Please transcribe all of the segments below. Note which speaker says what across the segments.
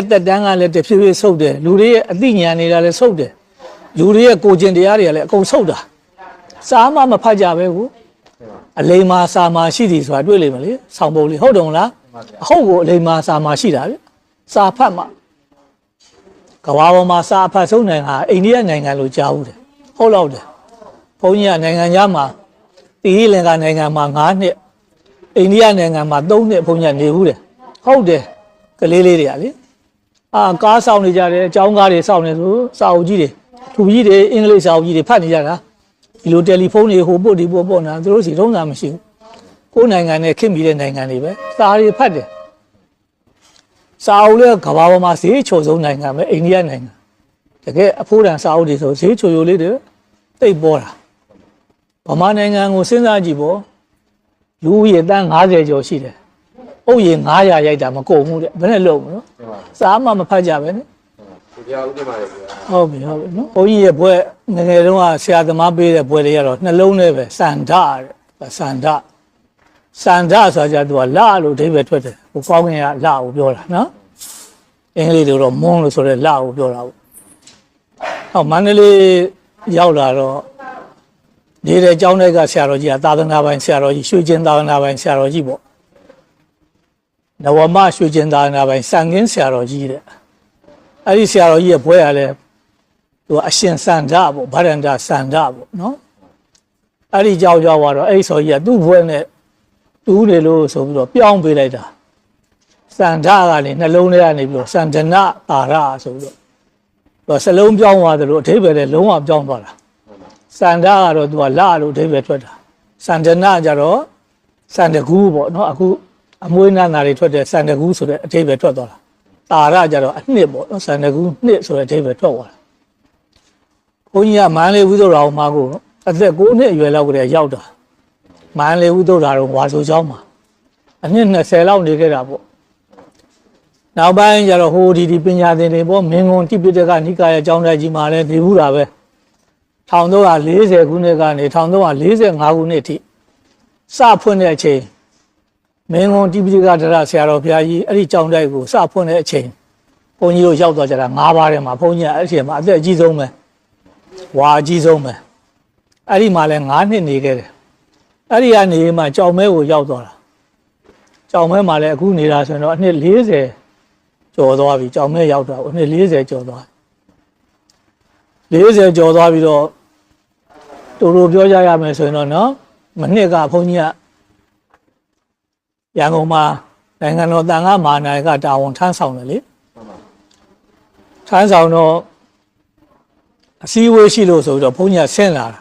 Speaker 1: ရဲ့တက်တန်းကလည်းတဖြည်းဖြည်းဆုတ်တယ်လူတွေရဲ့အသိဉာဏ်တွေကလည်းဆုတ်တယ်လူတွေရဲ့ကိုယ်ကျင်တရားတွေကလည်းအကုန်ဆုတ်တာစာမှမဖတ်ကြပဲကိုအလိမ္မာစာမာရှိသည်ဆိုတာတွေ့လိမ့်မယ်လေဆောင်းပုံလေးဟုတ်တယ်မလားအဟုတ်ကိုအလိမ္မာစာမာရှိတာဗျစာဖတ်မှကဘာပေါ်မှာစာအဖတ်ဆုံးနိုင်ငံဟာအိန္ဒိယနိုင်ငံလို့ကြားဘူးတယ်ဟုတ်တော့တယ်ဘုန်းကြီးကနိုင်ငံခြားမှာတီဟီလင်္ကာနိုင်ငံမှာ9နှစ်အိန္ဒိယနိုင်ငံမှာ3နှစ်ဘုန်းကြီးကနေဘူးတယ်ဟုတ်တယ်ကလေးလေးတွေကလေ အာကားဆောင်နေကြတယ်အကြောင်းကားတွေဆောင်နေဆိုစာအုပ်ကြီးတွေသူကြီးတွေအင်္ဂလိပ်စာအုပ်ကြီးတွေဖတ်နေကြတာဒီလိုတယ်လီဖုန်းတွေဟိုပို့ဒီပို့ပို့နေတာသူတို့စီထုံးတာမရှိဘူးကိုယ်နိုင်ငံနဲ့ခင်ပြီးတဲ့နိုင်ငံတွေပဲစာတွေဖတ်တယ်စာအုပ်လည်းကမ္ဘာပေါ်မှာဈေးချိုဆုံးနိုင်ငံပဲအိန္ဒိယနိုင်ငံတကယ်အဖိုးတန်စာအုပ်တွေဆိုဈေးချိုချိုလေးတွေတိတ်ပေါ်တာဗမာနိုင်ငံကိုစဉ်းစားကြည့်ပေါ့လူဦးရေတန်း90ကျော်ရှိတယ် အုပ်ရေ900ရိုက်တာမကုန်ဘူးတဲ့ဘယ်နဲ့လုံးမလို့စာမှမဖတ်ကြပဲနဲ့
Speaker 2: ဒီပြာဦးတင်ပါလေဗျာ
Speaker 1: ဟုတ်ပြီဟုတ်ပြီနော်ဘုန်းကြီးရဲ့ဘွဲငယ်ငယ်တုန်းကဆရာသမားပေးတဲ့ဘွဲတွေကတော့နှလုံးနဲ့ပဲစန္ဒတဲ့စန္ဒစန္ဒဆိုတာကြသူကလလို့အဓိပ္ပာယ်ထွက်တယ်ဟိုကောင်းကင်ကလကိုပြောတာနော်အင်္ဂလိပ်လိုတော့မွန်းလို့ဆိုတဲ့လကိုပြောတာပေါ့ဟောမန္တလေးရောက်လာတော့နေတဲ့ကျောင်းတွေကဆရာတော်ကြီးကသာသနာပိုင်ဆရာတော်ကြီးရွှေကျင်သာသနာပိုင်ဆရာတော်ကြီးပေါ့ နဝမရွှေကျင်သာသနာပိုင်စံကင်းဆရာတော်ကြီးတဲ့အဲ့ဒီဆရာတော်ကြီးရဲ့ဘွဲရလဲသူကအရှင်စန္ဒပေါ့ဗရန္ဒစန္ဒပေါ့နော်အဲ့ဒီကြောက်ကြောက်သွားတော့အဲ့ဒီဆိုကြီးကသူ့ဘွဲနဲ့တူးနေလို့ဆိုပြီးတော့ပြောင်းပေးလိုက်တာစန္ဒကနေနှလုံးထဲကနေပြီးတော့စန္ဒနာအာရဆိုပြီးတော့သူကစလုံးပြောင်းသွားတယ်လို့အဓိပ္ပာယ်လည်းလုံးဝပြောင်းသွားတာစန္ဒကတော့သူကလလို့အဓိပ္ပာယ်ထွက်တာစန္ဒနာကြတော့စန္ဒကူးပေါ့နော်အခု အမွေးနာနာတွေထွက်တဲ့စန္ဒကူးဆိုတဲ့အဓိပ္ပာယ်ထွက်သွားတာတာရကြတော့အနှစ်ပေါ့နော်ဆန်တကူနှစ်ဆိုတဲ့အဓိပ္ပာယ်ထွက်သွားတာဘုန်းကြီးကမန္တလေးဝိသုဒ္ဓရာမှာကိုအသက်9နှစ်အရွယ်လောက်ကလေးရောက်တာမန္တလေးဝိသုဒ္ဓရာတော့ဝါဆိုချောင်းမှာအနှစ်20လောက်နေခဲ့တာပေါ့နောက်ပိုင်းကျတော့ဟိုဒီဒီပညာသင်တွေပေါ့မင်းကွန်တိပိဋကနိကာယအကြောင်းတိုက်ကြီးမှာလည်းနေဘူးတာပဲ1340ခုနှစ်ကနေ1345ခုနှစ်အထိစဖွင့်တဲ့အချိန် မင်းကုန်းတိပိဋကဒရဆရာတော်ဘုရားကြီးအဲ့ဒီကြောင်းတိုက်ကိုစဖွင့်တဲ့အချိန်ဘုန်းကြီးတို့ရောက်သွားကြတာ၅ပါးထဲမှာဘုန်းကြီးကအဲ့ဒီအချိန်မှာအသက်အကြီးဆုံးပဲဝါအကြီးဆုံးပဲအဲ့ဒီမှာလဲ၅နှစ်နေခဲ့တယ်အဲ့ဒီကနေမှကြောင်မဲကိုရောက်သွားတာကြောင်မဲမှာလဲအခုနေတာဆိုရင်တော့အနှစ်40ကျော်သွားပြီကြောင်မဲရောက်တာအနှစ်40ကျော်သွား40ကျော်သွားပြီးတော့တူတူပြောကြရမယ်ဆိုရင်တော့နော်မနှစ်ကဘုန်းကြီးက ရန်ကုန်မှာနိုင်ငံတော်တန်ခါမာနာယကတာဝန်ထမ်းဆောင်တယ်လေထမ်းဆောင်တော့အစည်းအဝေးရှိလို့ဆိုပြီးတော့ဘုန်းကြီးကဆင်းလာတာ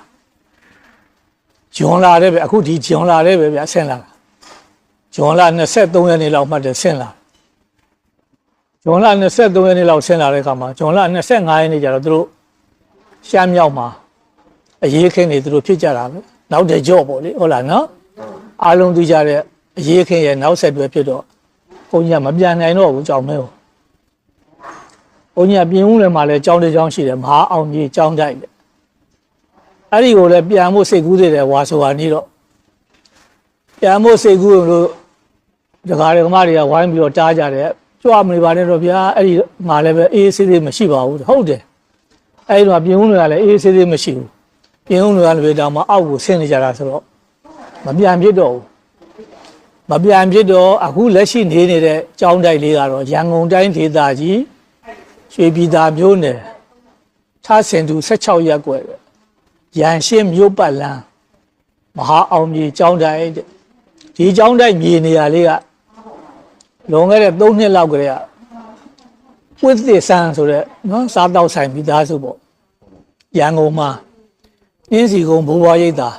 Speaker 1: ဂျွန်လာတဲ့ပဲအခုဒီဂျွန်လာတဲ့ပဲဗျဆင်းလာတာဂျွန်လာ23ရက်နေ့လောက်မှတ်တယ်ဆင်းလာဂျွန်လာ23ရက်နေ့လောက်ဆင်းလာတဲ့အခါမှာဂျွန်လာ25ရက်နေ့ကျတော့သူတို့ရှမ်းမြောက်မှာအရေးခင်းနေသူတို့ဖြစ်ကြတာပဲနောက်တဲ့ကြော့ပေါ့လေဟုတ်လားနော်အားလုံးသိကြတဲ့ အရေးခင်ရဲ့နောက်ဆက်တွဲဖြစ်တော့ဘုန်းကြီးကမပြန်နိုင်တော့ဘူးကြောင်မဲကိုဘုန်းကြီးကပြင်ဦးလည်းမှလည်းကြောင်းတစ်ကြောင်းရှိတယ်မဟာအောင်ကြီးကြောင်းတိုက်တယ်အဲ့ဒီကိုလည်းပြန်ဖို့စိတ်ကူးသေးတယ်ဝါဆိုဟာနေတော့ပြန်ဖို့စိတ်ကူးလို့ဒကာဒကမတွေကဝိုင်းပြီးတော့တားကြတယ်ကြွမနေပါနဲ့တော့ဗျာအဲ့ဒီမှာလည်းပဲအေးဆေးသေးမရှိပါဘူးဟုတ်တယ်အဲ့ဒီတော့ပြင်ဦးတွေကလည်းအေးဆေးသေးမရှိဘူးပြင်ဦးတွေကလည်းဒါမှအောက်ကိုဆင်းနေကြတာဆိုတော့မပြန်ဖြစ်တော့ဘူး မပြန်ဖြစ်တော့အခုလက်ရှိနေနေတဲ့ကျောင်းတိုက်လေးကတော့ရန်ကုန်တိုင်းဒေသကြီးရွှေပြည်သာမြို့နယ်ထားစင်သူ16ရပ်ကွယ်တဲ့ရန်ရှင်းမြို့ပတ်လန်းမဟာအောင်မြေကျောင်းတိုက်တဲ့ဒီကျောင်းတိုက်မြေနေရာလေးကလွန်ခဲ့တဲ့3နှစ်လောက်ကလေးကဝိသစ်ဆန်းဆိုတဲ့နော်စားတောက်ဆိုင်မိသားစုပေါ့ရန်ကုန်မှာအင်းစီကုန်းဘိုးဘွားရိပ်သာ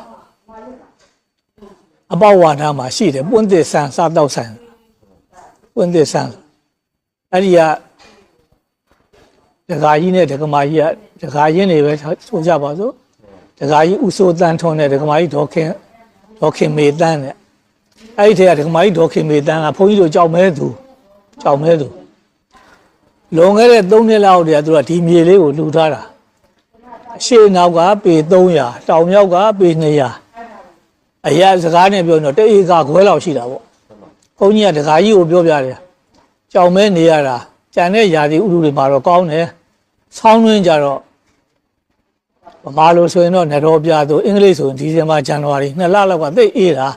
Speaker 1: အပေါဝါဒမှာရှိတယ်ပွင့်သစ်ဆန်စားတော့ဆန်ပွင့်သစ်ဆန်အဲ့ဒီကဒကာကြီးနဲ့ဒကမာကြီးကဒကာရင်းတွေပဲဆိုကြပါစို့ဒကာကြီးဥဆိုတန်းထွန်းနဲ့ဒကမာကြီးဒေါခင်ဒေါခင်မေတန်းနဲ့အဲ့ဒီထဲကဒကမာကြီးဒေါခင်မေတန်းကဘုန်းကြီးတို့ကြောက်မဲသူကြောက်မဲသူလွန်ခဲ့တဲ့3နှစ်လောက်တည်းကသူကဒီမြေလေးကိုလှူထားတာအရှိနောက်ကပေ300တောင်မြောက်ကပေ200 အရာစကားနဲ့ပြောရင်တော့တဧကခွဲလောက်ရှိတာပေါ့ဘုန်းကြီးကဒကာကြီးကိုပြောပြတယ်ကြောင်မဲနေရတာကြံတဲ့ယာဒီဥရုတွေမှာတော့ကောင်းတယ်ဆောင်းတွင်းကြတော့ဗမာလိုဆိုရင်တော့နတော်ပြသူအင်္ဂလိပ်ဆိုရင်ဒီဇင်ဘာဇန်နဝါရီနှစ်လလောက်ကသိပ်အေးတာ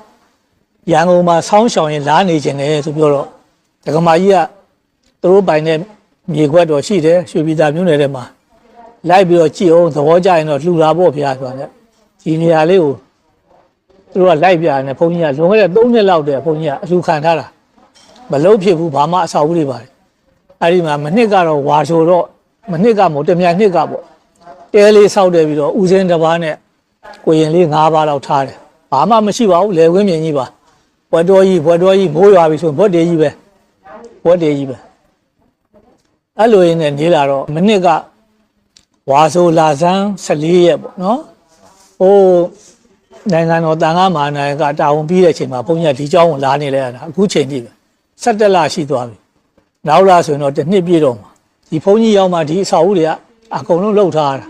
Speaker 1: ရန်ကုန်မှာဆောင်းရှောင်ရင်လားနေခြင်းတယ်ဆိုပြောတော့ဒကမာကြီးကသူတို့ပိုင်တဲ့မြေခွက်တော်ရှိတယ်ရွှေပြည်သာမြို့နယ်ထဲမှာလိုက်ပြီးတော့ကြည့်အောင်သဘောကျရင်တော့လှူတာပေါ့ဗျာဆိုတာနဲ့ဒီနေရာလေးကို သူတို့ကလိုက်ပြရတယ်ဘုန်းကြီးကလွန်ခဲ့တဲ့3နှစ်လောက်တည်းဘုန်းကြီးကအလှူခံထားတာမလုံးဖြစ်ဘူးဘာမှအဆောက်အဦတွေပါတယ်အဲ့ဒီမှာမနှစ်ကတော့ဝါဆိုတော့မနှစ်ကမို့တမြန်နှစ်ကပေါ့တဲလေးဆောက်တယ်ပြီးတော့ဦးစင်းတစ်ပါးနဲ့ကိုရင်လေး၅ပါးလောက်ထားတယ်ဘာမှမရှိပါဘူးလေဝင်းမြင်ကြီးပါဘွက်တော်ကြီးဘွက်တော်ကြီးမိုးရွာပြီဆိုရင်ဘွက်တေကြီးပဲဘွက်တေကြီးပဲအဲ့လိုရင်းနဲ့နေလာတော့မနှစ်ကဝါဆိုလာဆန်း14ရက်ပေါ့နော်ဟို နိုင်ငံတော်တန်ခါမဟာနာယကတာဝန်ပြီးတဲ့အချိန်မှာဘုန်းကြီးကဒီเจ้าကိုလာနေလဲရတာအခုချိန်ကြီးပဲ17လရှိသွားပြီနောက်လာဆိုရင်တော့တစ်နှစ်ပြည့်တော့မှာဒီဘုန်းကြီးရောက်မှဒီအဆောက်အဦတွေကအကုန်လုံးလှုပ်ထားတာ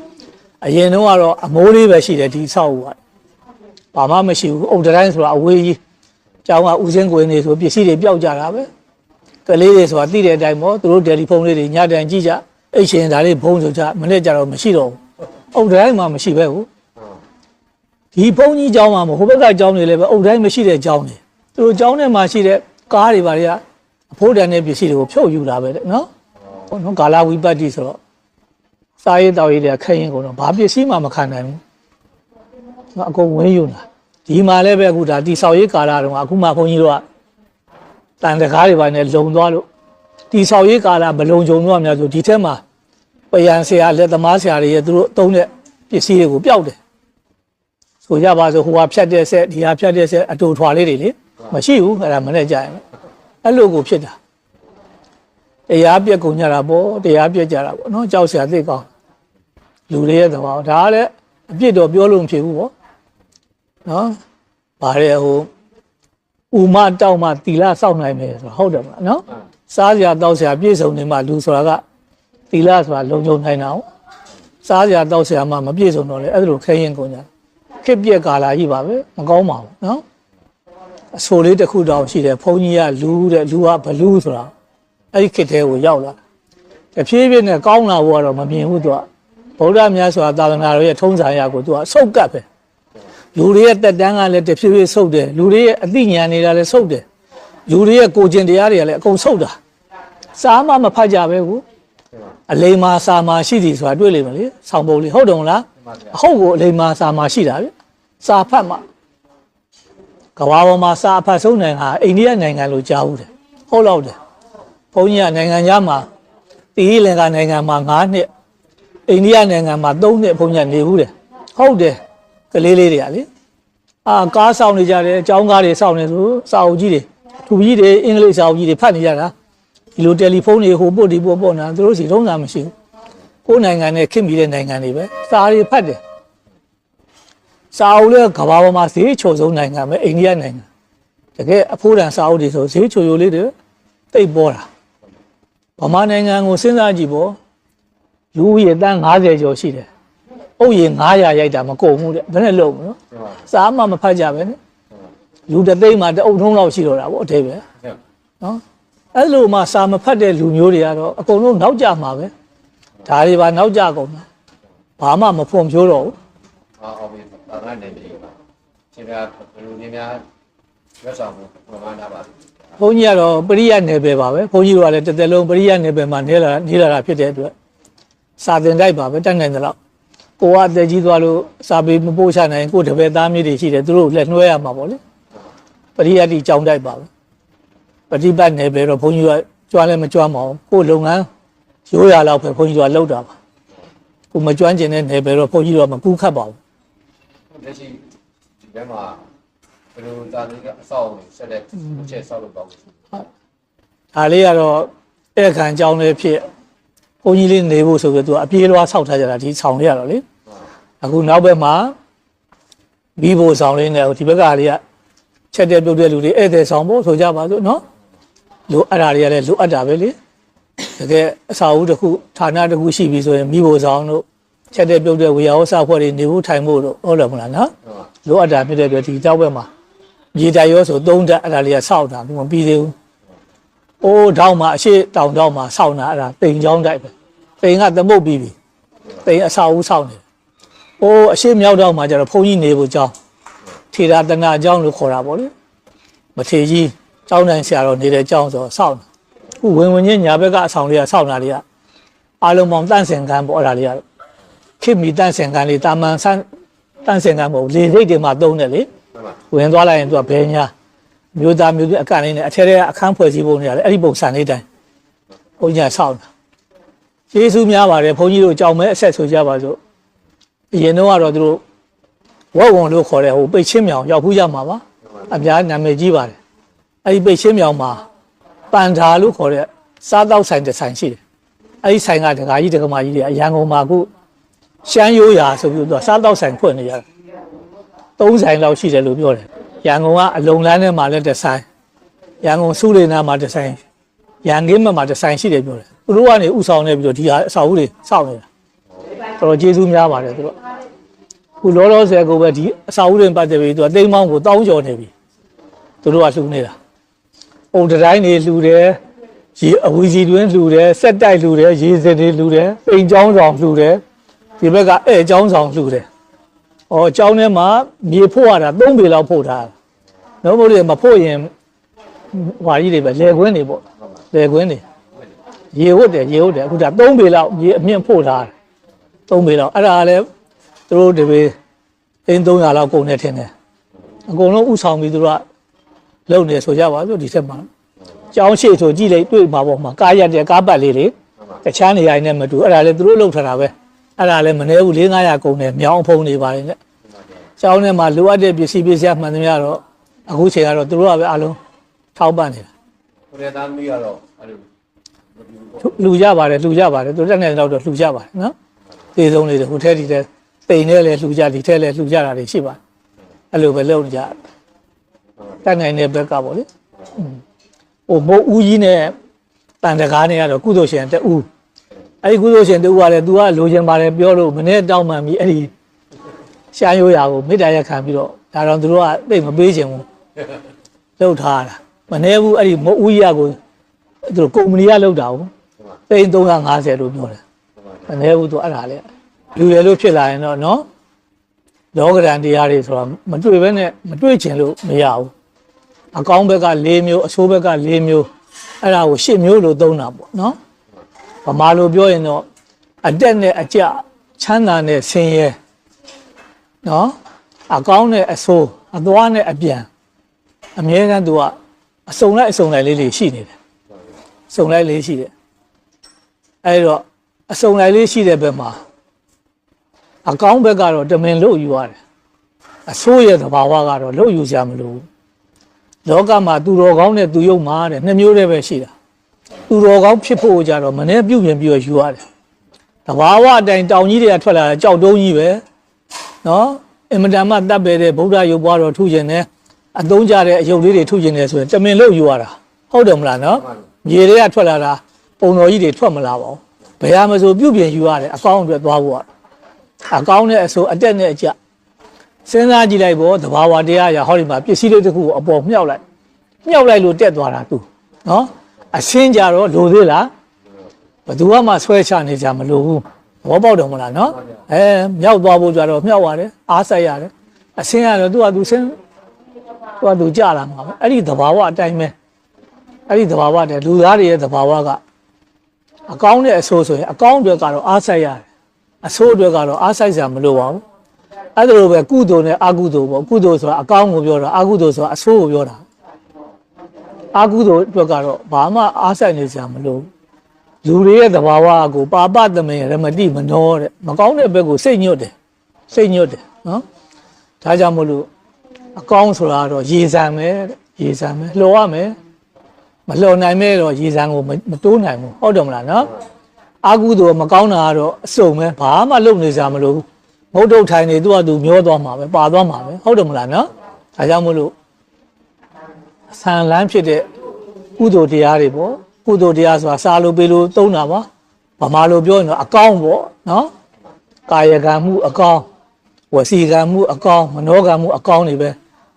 Speaker 1: အရင်တော့ကတော့အမိုးလေးပဲရှိတယ်ဒီအဆောက်အဦကဘာမှမရှိဘူးအုတ်တိုင်းဆိုတာအဝေးကြီးကျောင်းကဦးစင်းကိုင်းနေဆိုပစ္စည်းတွေပျောက်ကြတာပဲကလေးတွေဆိုတာသိတဲ့အတိုင်းပေါ့သူတို့တယ်လီဖုန်းလေးတွေညတန်ကြည့်ကြအိတ်ရှင်ဒါလေးဖုန်းဆိုကြမနေ့ကျတော့မရှိတော့ဘူးအုတ်တိုင်းမှမရှိပဲဘူး ဒီဖုန်းကြီးကျောင်းမှာမဟုတ်ဟိုဘက်ကကျောင်းတွေလည်းပဲအုတ်တိုင်းမရှိတဲ့ကျောင်းတွေသူတို့ကျောင်းထဲမှာရှိတဲ့ကားတွေပါတွေကအဖို့တန်တဲ့ပစ္စည်းတွေကိုဖြုတ်ယူလာပဲတဲ့နော်ဟုတ်နော်ကာလာဝိပတ်တိဆိုတော့စားရေးတောက်ရေးတွေကခက်ရင်ကုန်တော့ဘာပစ္စည်းမှမခံနိုင်ဘူးနော်အကုန်ဝင်းယူလာဒီမှာလည်းပဲအခုဒါတိဆောက်ရေးကာလာတုန်းကအခုမှခွန်ကြီးတို့ကတန်တကားတွေပါနေလုံသွားလို့တိဆောက်ရေးကာလာမလုံခြုံတော့များဆိုဒီထက်မှာပယံဆရာလက်သမားဆရာတွေရဲ့သူတို့အသုံးတဲ့ပစ္စည်းတွေကိုပျောက်တယ် ဆိုကြပါဆိုဟိုဟာဖြတ်တဲ့ဆက်ဒီဟာဖြတ်တဲ့ဆက်အတူထွာလေးတွေလေမရှိဘူးအဲ့ဒါမနဲ့ကြရင်အဲ့လိုကိုဖြစ်တာတရားပြက်ကုန်ကြတာပေါ့တရားပြက်ကြတာပေါ့နော်ကြောက်ဆရာသိကောင်းလူတွေရဲ့သဘောဒါကလည်းအပြစ်တော့ပြောလို့မဖြစ်ဘူးပေါ့နော်ဗါတဲ့ဟိုဥမတောက်မှတီလာစောက်နိုင်မယ်ဆိုတော့ဟုတ်တယ်မလားနော်စားစရာတောက်စရာပြည့်စုံနေမှလူဆိုတာကတီလာဆိုတာလုံခြုံနိုင်တာဟုတ်စားစရာတောက်စရာမှမပြည့်စုံတော့လေအဲ့ဒါလိုခဲရင်ကုန်ကြ ခစ်ပြက်ကာလာကြီးပါပဲမကောင်းပါဘူးနော်အဆိုလေးတစ်ခုတောင်ရှိတယ်ဘုန်းကြီးကလူတဲ့လူကဘလူးဆိုတာအဲ့ဒီခစ်တဲ့ကိုရောက်လာတဖြည်းဖြည်းနဲ့ကောင်းလာဖို့ကတော့မမြင်ဘူးသူကဗုဒ္ဓမြတ်စွာသာသနာတော်ရဲ့ထုံးစံအရာကိုသူကဆုတ်ကပ်ပဲလူတွေရဲ့တက်တန်းကလည်းတဖြည်းဖြည်းဆုတ်တယ်လူတွေရဲ့အသိဉာဏ်တွေကလည်းဆုတ်တယ်လူတွေရဲ့ကိုယ်ကျင်တရားတွေကလည်းအကုန်ဆုတ်တာစာမှမဖတ်ကြပဲကူအလိမ္မာစာမာရှိသည်ဆိုတာတွေ့လိမ့်မယ်လေဆောင်းပုံလေးဟုတ်တယ်မလား အဟုတ်ကိုအလိမ္မာစာမာရှိတာဗျစာဖတ်မှကဘာပေါ်မှာစာအဖတ်ဆုံးနိုင်ငံဟာအိန္ဒိယနိုင်ငံလို့ကြားဘူးတယ်ဟုတ်တော့တယ်ဘုန်းကြီးကနိုင်ငံခြားမှာတီဟီလင်္ကာနိုင်ငံမှာ9နှစ်အိန္ဒိယနိုင်ငံမှာ3နှစ်ဘုန်းကြီးကနေဘူးတယ်ဟုတ်တယ်ကလေးလေးတွေကလေအာကားဆောင်နေကြတယ်အကြောင်းကားတွေဆောင်နေဆိုစာအုပ်ကြီးတွေသူကြီးတွေအင်္ဂလိပ်စာအုပ်ကြီးတွေဖတ်နေကြတာဒီလိုတယ်လီဖုန်းတွေဟိုပို့ဒီပို့ပို့နေတာသူတို့စီထုံးတာမရှိဘူး ကိုယ်နိုင်ငံနဲ့ခင်ပြီးတဲ့နိုင်ငံတွေပဲစာတွေဖတ်တယ်စာအုပ်လည်းကမ္ဘာပေါ်မှာဈေးချိုဆုံးနိုင်ငံပဲအိန္ဒိယနိုင်ငံတကယ်အဖိုးတန်စာအုပ်တွေဆိုဈေးချိုရိုလေးတွေတိတ်ပေါ်တာဗမာနိုင်ငံကိုစဉ်းစားကြည့်ပေါ့လူဦးရေတန်း90ကျော်ရှိတယ်။အုပ်ရေ900ရိုက်တာမကုန်ဘူးတဲ့။ဘယ်နဲ့လုံးမလို့။စားမှမဖတ်ကြပဲနဲ့။လူတစ်သိန်းမှတအုပ်ထုံးလောက်ရှိတော့တာပေါ့အသေးပဲ။နော်။အဲ့လိုမှစာမဖတ်တဲ့လူမျိုးတွေကတော့အကုန်လုံးနောက်ကျမှာပဲ။ ဒါတွေပါနောက်ကျကုန်တာ။ဘာမှမဖွံ့ဖြိုးတော့ဘူး
Speaker 2: အာအောင်ပြီတာငါနေပြီရှင်ပြဘလူနေများရွက်ဆောင်မှုပမာဏပါ။
Speaker 1: ဘုန်းကြီးကတော့ပရိယနယ်ပယ်ပါပဲ။ဘုန်းကြီးတို့ကလည်းတစ်သက်လုံးပရိယနယ်ပယ်မှာနေလာနေလာတာဖြစ်တဲ့အတွက်စာသင်တိုက်ပါပဲတတ်နိုင်သလောက်ကိုကအသက်ကြီးသွားလို့စာပေမပို့ချနိုင်ကိုတပည့်သားမြေးတွေရှိတယ်သူတို့လက်နှွှဲရမှာပေါ့လေပရိယတ်တိကြောင်းတိုက်ပါပဲပฏิပတ်နယ်ပယ်တော့ဘုန်းကြီးကကြွားလည်းမကြွားမအောင်ကိုလုပ်ငန်း ရိုးရာလောက်ပဲဘုန်းကြီးကလုပ်တာပါကိုမကြွမ်းကျင်တဲ့နယ်ပယ်တော့ဘုန်းကြီးကမကူးခတ်ပါဘူး
Speaker 2: လက်ရှိဒီဘက်မှာဘလူတာလေးကအဆောက်အဦဆက်တဲ့ချက်ဆောက်လို့ပေါ့ဘူး
Speaker 1: ဒါလေးကတော့အဲ့ခံကြောင်းလေးဖြစ်ဘုန်းကြီးလေးနေဖို့ဆိုပြီးသူကအပြေးလွှားဆောက်ထားကြတာဒီဆောင်လေးရတော့လေအခုနောက်ဘက်မှာဘီဘိုဆောင်လေးနဲ့ဒီဘက်ကလေးကချက်တဲ့ပြုတ်တဲ့လူတွေဧည့်သည်ဆောင်ဖို့ဆိုကြပါစို့နော်လိုအဲ့ဒါတွေကလည်းလိုအပ်တာပဲလေ တကယ်အစာအုပ်တစ်ခုဌာနတစ်ခုရှိပြီဆိုရင်မိဘဆောင်တို့ချက်တဲ့ပြုတ်တဲ့ဝေယဝဆဖွဲ့တွေနေဖို့ထိုင်ဖို့တို့ဟုတ်တယ်မလားနော်လိုအပ်တာဖြစ်တဲ့အတွက်ဒီကြောက်ဘက်မှာမြေတိုင်ရောဆိုသုံးတက်အဲ့ဒါလေးကဆောက်တာဘူးမပြီးသေးဘူးအိုးတောင်မှာအရှိတောင်တောင်မှာစောင့်တာအဲ့ဒါတိမ်ချောင်းတိုက်ပဲတိမ်ကသမုတ်ပြီးပြီတိမ်အစာဦးစောင့်နေတယ်အိုးအရှိမြောက်တောင်မှာကျတော့ဘုန်းကြီးနေဖို့ကြောင်းထေရတနာကျောင်းလို့ခေါ်တာပေါ့လေမထေကြီးကျောင်းတိုင်းဆရာတော်နေတဲ့ကျောင်းဆိုတော့စောင့်တယ် ခုဝင်ဝင်ချင်းညာဘက်ကအဆောင်လေးကစောင့်တာလေးကအားလုံးပေါင်းတန့်စင်ကန်းပေါ့အဲ့ဒါလေးကခိမီတန့်စင်ကန်းလေးတာမန်ဆန်းတန့်စင်ကန်းမဟုတ်ဘူးလေစိတ်တွေမှာသုံးတယ်လေ
Speaker 2: မှန်ပါ
Speaker 1: ဝင်သွားလိုက်ရင်သူကဘဲညာမျိုးသားမျိုးသမီးအကန့်လေးနဲ့အထက်ထဲကအခန်းဖွဲ့စည်းပုံနေရတယ်အဲ့ဒီပုံစံလေးတိုင်းဘုန်းကြီးကစောင့်တာယေရှုများပါတယ်ဘုန်းကြီးတို့ကြောင်မဲအဆက်ဆိုကြပါစို့အရင်တော့ကတော့သူတို့ဝက်ဝန်လို့ခေါ်တဲ့ဟိုပိတ်ချင်းမြောင်ရောက်ဖူးကြမှာပါအများနာမည်ကြီးပါတယ်အဲ့ဒီပိတ်ချင်းမြောင်မှာ ပန်ဓာလို့ခေါ်တဲ့စားတောက်ဆိုင်တစ်ဆိုင်ရှိတယ်အဲ့ဒီဆိုင်ကဒကာကြီးဒကာမကြီးတွေအရန်ကုန်မှာအခုရှမ်းရိုးရာဆိုပြီးတော့သူကစားတောက်ဆိုင်ဖွင့်နေကြတယ်သုံးဆိုင်လောက်ရှိတယ်လို့ပြောတယ်ရန်ကုန်ကအလုံလန်းထဲမှာလည်းတစ်ဆိုင်ရန်ကုန်စုလေနာမှာတစ်ဆိုင်ရန်ကင်းဘက်မှာတစ်ဆိုင်ရှိတယ်ပြောတယ်သူတို့ကနေဥဆောင်နေပြီးတော့ဒီဟာအဆောက်အဦတွေစောင့်နေတာတော်တော်ကျေးဇူးများပါတယ်သူတို့ခုလောလောဆယ်ကိုပဲဒီအဆောက်အဦတွေပတ်သက်ပြီးသူကတိမ်မောင်းကိုတောင်းကြော်နေပြီသူတို့ကလှူနေတာ အုံတိုင်းတွေလှူတယ်ရေအဝီစီတွင်းလှူတယ်စက်တိုက်လှူတယ်ရေစင်တွေလှူတယ်ပိန်ချောင်းဆောင်လှူတယ်ဒီဘက်ကအဲချောင်းဆောင်လှူတယ်။အော်ကျောင်းထဲမှာမြေဖို့ရတာ၃ပေလောက်ဖို့ထားတာ။နော်မို့လို့မဖို့ရင်ဟွာကြီးတွေပဲလေကွင်းတွေပေါ့။လေကွင်းတွေရေဟုတ်တယ်ရေဟုတ်တယ်အခုဒါ၃ပေလောက်မြေအမြင့်ဖို့ထားတယ်။၃ပေလောက်အဲ့ဒါလည်းသူတို့ဒီပေအင်း300လောက်ကုန်နေထင်တယ်။အကုန်လုံးဥဆောင်ပြီးသူတို့က လုံနေဆိုကြပါစို့ဒီထက်မှာ။ကျောင်းရှိဆိုကြည့်လိုက်တွေ့မှာပေါ့မှာကားရက်တဲ့ကားပတ်လေးတွေတခြားနေရာတွေနဲ့မတူအဲ့ဒါလည်းသူတို့လှုပ်ထားတာပဲ။အဲ့ဒါလည်းမနေဘူး၄900ကုန်တယ်မြောင်းဖုံးနေပါတယ်နဲ့ကျောင်းထဲမှာလိုအပ်တဲ့ပစ္စည်းပစ္စည်းမှန်သမျှတော့အခုချိန်ကတော့သူတို့ကပဲအလုံးထောက်ပံ့နေတာ
Speaker 2: ကိုရသားမီးကတော့အဲ့လိုမပြဘူးပေါ့
Speaker 1: လှူကြပါတယ်လှူကြပါတယ်သူတက်နေတော့တော့လှူကြပါတယ်နော်သေဆုံးနေတယ်ဟိုထဲဒီထဲတိမ်နဲ့လည်းလှူကြဒီထဲလည်းလှူကြတာတွေရှိပါတယ်အဲ့လိုပဲလုပ်နေကြတယ် တက်နိုင်တဲ့ဘက်ကပေါ့လေဟိုဘိုးဦးကြီးနဲ့တန်တကားနဲ့ကတော့ကုသိုလ်ရှင်တဦးအဲ့ဒီကုသိုလ်ရှင်တူကလည်း तू ကလိုချင်ပါတယ်ပြောလို့မနေ့တောင်းမှန်ပြီးအဲ့ဒီရှားရိုးရာကိုမေတ္တာရက်ခံပြီးတော့ဒါတော့သူတို့ကသိပ်မပေးချင်ဘူးလှုပ်ထားတာမနေဘူးအဲ့ဒီမဦးရကိုသူတို့ကုမ္ပဏီကလှုပ်တာကိုသိန်း350လို့ပြောတယ်မနေဘူးသူအဲ့ဒါလေလူရလို့ဖြစ်လာရင်တော့နော်လောကရန်တရားတွေဆိုတာမတွေ့ဘဲနဲ့မတွေ့ချင်လို့မရဘူး အကောင်းဘက်က၄မျိုးအဆိုးဘက်က၄မျိုးအဲ့ဒါကို၈မျိုးလို့သုံးတာပေါ့နော်ဗမာလိုပြောရင်တော့အတက်နဲ့အကျချမ်းသာနဲ့ဆင်းရဲနော်အကောင်းနဲ့အဆိုးအသွားနဲ့အပြန်အမြဲတမ်းသူကအစုံလိုက်အစုံလိုက်လေးတွေရှိနေတယ်။စုံလိုက်လေးရှိတယ်။အဲဒီတော့အစုံလိုက်လေးရှိတဲ့ဘက်မှာအကောင်းဘက်ကတော့တမင်လို့ယူရတယ်။အဆိုးရဲ့သဘာဝကတော့လို့ယူစရာမလိုဘူး။ လောကမှာသူတော်ကောင်းနဲ့သူယုံမှာတဲ့နှစ်မျိုးတည်းပဲရှိတာ။သူတော်ကောင်းဖြစ်ဖို့ကြတော့မနေ့ပြုတ်ပြင်ပြီးတော့ယူရတယ်။သဘာဝအတိုင်းတောင်ကြီးတွေကထွက်လာတာကြောက်တုံးကြီးပဲ။နော်အင်မတန်မှတတ်ပဲတဲ့ဗုဒ္ဓရုပ်ပွားတော်ထုခြင်းနဲ့အသုံးကြတဲ့အယုတ်လေးတွေထုခြင်းနဲ့ဆိုရင်တမင်လို့ယူရတာဟုတ်တယ်မလားနော်မြေတွေကထွက်လာတာပုံတော်ကြီးတွေထွက်မလာပါဘူးဘယ်ဟာမဆိုပြုတ်ပြင်ယူရတယ်အကောင်းအတွက်သွားဖို့ကအကောင်းတဲ့အဆိုအတက်နဲ့အကျ စဉ်းစားကြည့်လိုက်ပေါ့သဘာဝတရားရဟောဒီမှာပစ္စည်းလေးတစ်ခုကိုအပေါ်မြှောက်လိုက်မြှောက်လိုက်လို့တက်သွားတာသူနော်အရှင်းကြတော့လိုသေးလားဘယ်သူမှဆွဲချနေကြမလို့ဘူးဘောပေါက်တယ်မလားနော်အဲမြောက်သွားဖို့ကြတော့မြောက်ရတယ်အားဆက်ရတယ်အရှင်းရတော့သူကသူရှင်းသူကသူကြလာမှာပဲအဲ့ဒီသဘာဝအတိုင်းပဲအဲ့ဒီသဘာဝတဲ့လူသားတွေရဲ့သဘာဝကအကောင်းတဲ့အဆိုးဆိုရင်အကောင်းတွေကတော့အားဆိုင်ရတယ်အဆိုးတွေကတော့အားဆိုင်စရာမလိုပါဘူး အဲ့ဒါလိုပဲကုသိုလ်နဲ့အကုသိုလ်ပေါ့ကုသိုလ်ဆိုတာအကောင်းကိုပြောတာအကုသိုလ်ဆိုတာအဆိုးကိုပြောတာအကုသိုလ်အတွက်ကတော့ဘာမှအားဆိုင်နေစရာမလိုဘူးလူတွေရဲ့သဘာဝကိုပါပတမင်ရမတိမနှောတဲ့မကောင်းတဲ့ဘက်ကိုစိတ်ညွတ်တယ်စိတ်ညွတ်တယ်နော်ဒါကြောင့်မလို့အကောင်းဆိုတာကတော့ရေစံပဲတဲ့ရေစံပဲလှော်ရမယ်မလှော်နိုင်မဲ့တော့ရေစံကိုမမတိုးနိုင်ဘူးဟုတ်တယ်မလားနော်အာကုသိုလ်မကောင်းတာကတော့အစုံပဲဘာမှလုပ်နေကြမလို့မ ဟုတ်တော့ထိုင်နေသူ့အတူမျောသွားမှာပဲပါသွားမှာပဲဟုတ်တယ်မလားနော်ဒါကြောင့်မလို့ဆံလန်းဖြစ်တဲ့ကုသိုလ်တရားတွေပေါ့ကုသိုလ်တရားဆိုတာစာလိုပေလိုသုံးတာပါဗမာလိုပြောရင်တော့အကောင်းပေါ့နော်ကာယကံမှုအကောင်းဝစီကံမှုအကောင်းမနောကံမှုအကောင်းတွေပဲ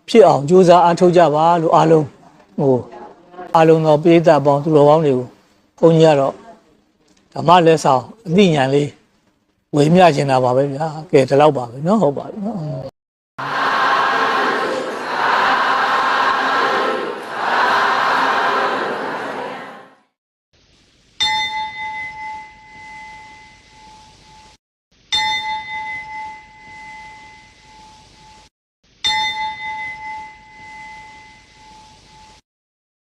Speaker 1: ဖြစ်အောင်ကြိုးစားအားထုတ်ကြပါလို့အားလုံးဟိုအားလုံးသောပိဋကပေါင်းသူတော်ကောင်းတွေကိုဘုန်းကြီးကတော့ဓမ္မလက်ဆောင်အသိဉာဏ်လေး ဝေမျှချင်တာပါပဲဗျာကဲဒီလောက်ပါပဲเนาะဟုတ်ပါပြီเนาะ